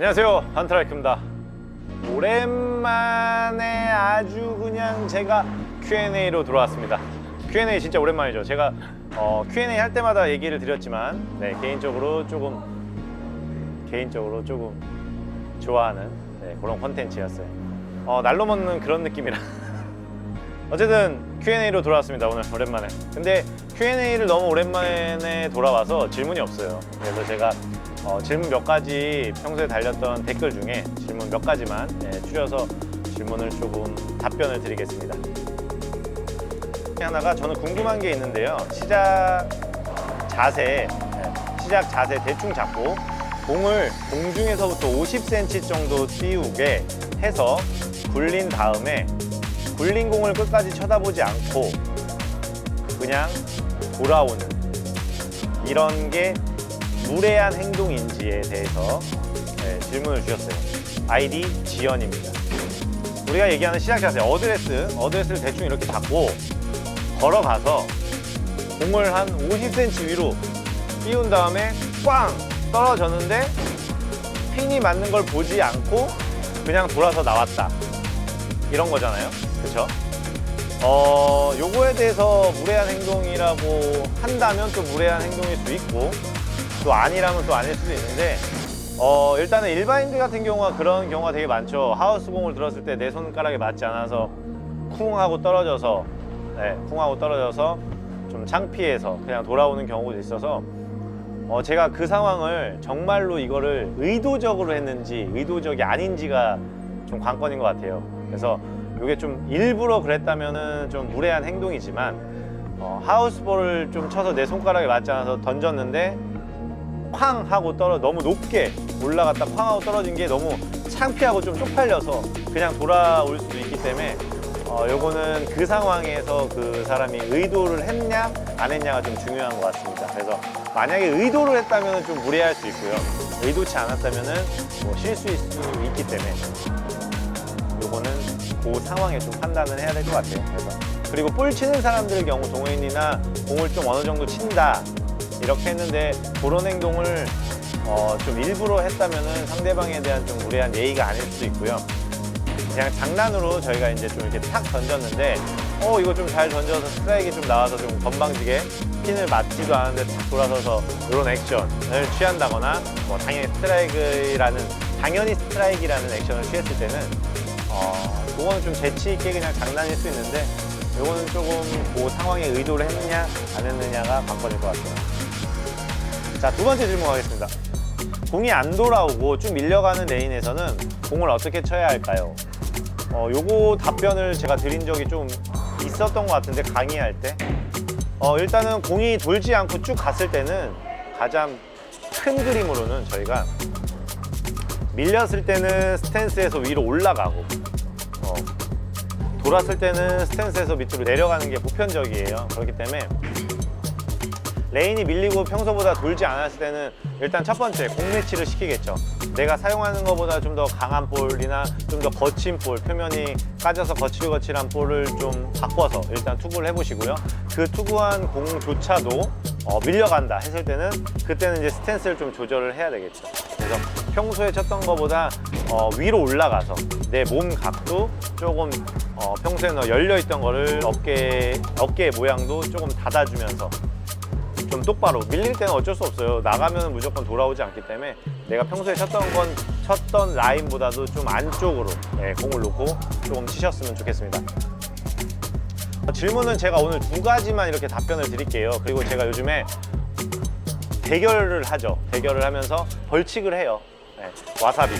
안녕하세요. 한트라이크입니다. 오랜만에 아주 그냥 제가 Q&A로 돌아왔습니다. Q&A 진짜 오랜만이죠. 제가 어, Q&A 할 때마다 얘기를 드렸지만 네, 개인적으로 조금 개인적으로 조금 좋아하는 네, 그런 콘텐츠였어요. 어, 날로 먹는 그런 느낌이라. 어쨌든 Q&A로 돌아왔습니다 오늘 오랜만에. 근데 Q&A를 너무 오랜만에 돌아와서 질문이 없어요. 그래서 제가 어, 질문 몇 가지 평소에 달렸던 댓글 중에 질문 몇 가지만 네, 줄여서 질문을 조금 답변을 드리겠습니다. 하나가 저는 궁금한 게 있는데요. 시작 자세 네, 시작 자세 대충 잡고 공을 공중에서부터 50cm 정도 띄우게 해서 굴린 다음에 굴린 공을 끝까지 쳐다보지 않고 그냥 돌아오는 이런 게 무례한 행동인지에 대해서 네, 질문을 주셨어요. 아이디 지연입니다. 우리가 얘기하는 시작 자세 어드레스, 어드레스를 대충 이렇게 잡고 걸어가서 공을 한 50cm 위로 띄운 다음에 꽝 떨어졌는데 핀이 맞는 걸 보지 않고 그냥 돌아서 나왔다. 이런 거잖아요. 그렇죠? 어, 요거에 대해서 무례한 행동이라고 한다면 또 무례한 행동일 수 있고 또 아니라면 또 아닐 수도 있는데 어, 일단은 일반인들 같은 경우가 그런 경우가 되게 많죠. 하우스 공을 들었을 때 내 손가락에 맞지 않아서 쿵 하고 떨어져서 네, 쿵 하고 떨어져서 좀 창피해서 그냥 돌아오는 경우도 있어서 어, 제가 그 상황을 정말로 이거를 의도적으로 했는지 의도적이 아닌지가 좀 관건인 것 같아요. 그래서 이게 좀 일부러 그랬다면은 좀 무례한 행동이지만 어, 하우스볼을 좀 쳐서 내 손가락에 맞지 않아서 던졌는데 쾅 하고 떨어 너무 높게 올라갔다 쾅 하고 떨어진 게 너무 창피하고 좀 쪽팔려서 그냥 돌아올 수도 있기 때문에 어, 요거는 그 상황에서 그 사람이 의도를 했냐 안 했냐가 좀 중요한 것 같습니다. 그래서 만약에 의도를 했다면 좀 무례할 수 있고요. 의도치 않았다면은 뭐 실수일 수 있기 때문에 요거는 그 상황에 좀 판단을 해야 될 것 같아요. 그래서 그리고 볼 치는 사람들 경우 동호인이나 공을 좀 어느 정도 친다 이렇게 했는데 그런 행동을 어, 좀 일부러 했다면은 상대방에 대한 좀 무례한 예의가 아닐 수도 있고요. 그냥 장난으로 저희가 이제 좀 이렇게 탁 던졌는데 어 이거 좀 잘 던져서 스트라이크 좀 나와서 좀 건방지게 핀을 맞지도 않은데 탁 돌아서서 이런 액션을 취한다거나 뭐 당연히 스트라이크라는 당연히 스트라이크라는 액션을 취했을 때는 어 그거는 좀 재치 있게 그냥 장난일 수 있는데 이거는 조금 그 상황에 의도를 했느냐 안 했느냐가 관건일 것 같아요. 자 두 번째 질문 가겠습니다. 공이 안 돌아오고 쭉 밀려가는 레인에서는 공을 어떻게 쳐야 할까요? 어, 요거 답변을 제가 드린 적이 좀 있었던 것 같은데 강의할 때 어, 일단은 공이 돌지 않고 쭉 갔을 때는 가장 큰 그림으로는 저희가 밀렸을 때는 스탠스에서 위로 올라가고 어, 돌았을 때는 스탠스에서 밑으로 내려가는 게 보편적이에요. 그렇기 때문에 레인이 밀리고 평소보다 돌지 않았을 때는 일단 첫 번째 공 매치를 시키겠죠. 내가 사용하는 것보다 좀 더 강한 볼이나 좀 더 거친 볼, 표면이 까져서 거칠거칠한 볼을 좀 바꿔서 일단 투구를 해보시고요. 그 투구한 공조차도 어, 밀려간다 했을 때는 그때는 이제 스탠스를 좀 조절을 해야 되겠죠. 그래서 평소에 쳤던 것보다 어, 위로 올라가서 내 몸 각도 조금 어, 평소에 열려 있던 거를 어깨 어깨 모양도 조금 닫아주면서 좀 똑바로 밀릴 때는 어쩔 수 없어요. 나가면 무조건 돌아오지 않기 때문에 내가 평소에 쳤던 건 쳤던 라인보다도 좀 안쪽으로 네, 공을 놓고 조금 치셨으면 좋겠습니다. 어, 질문은 제가 오늘 두 가지만 이렇게 답변을 드릴게요. 그리고 제가 요즘에 대결을 하죠. 대결을 하면서 벌칙을 해요. 네, 와사비.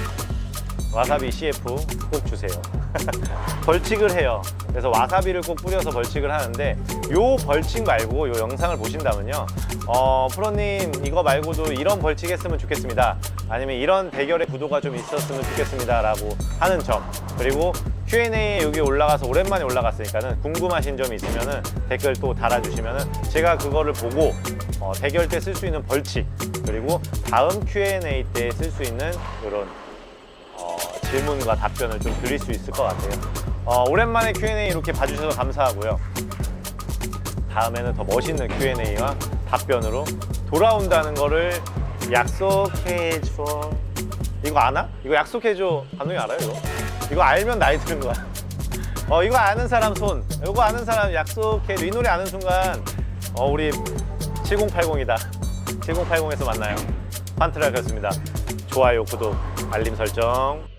와사비 CF 꼭 주세요. 벌칙을 해요. 그래서 와사비를 꼭 뿌려서 벌칙을 하는데 요 벌칙 말고 요 영상을 보신다면요. 어, 프로님 이거 말고도 이런 벌칙 했으면 좋겠습니다. 아니면 이런 대결의 구도가 좀 있었으면 좋겠습니다. 라고 하는 점. 그리고 Q&A 여기 올라가서 오랜만에 올라갔으니까는 궁금하신 점이 있으면은 댓글 또 달아주시면은 제가 그거를 보고 어, 대결 때 쓸 수 있는 벌칙 그리고 다음 Q&A 때 쓸 수 있는 이런 어, 질문과 답변을 좀 드릴 수 있을 것 같아요. 어, 오랜만에 Q&A 이렇게 봐주셔서 감사하고요. 다음에는 더 멋있는 Q&A와 답변으로 돌아온다는 거를 약속해 줘. 이거 아나? 이거 약속해줘. 감독님 알아요 이거? 이거 알면 나이 드는 거야. 어 이거 아는 사람 손. 이거 아는 사람 약속해. 이 노래 아는 순간 어 우리 7080이다. 7080에서 만나요. 판트라였습니다. 좋아요, 구독, 알림 설정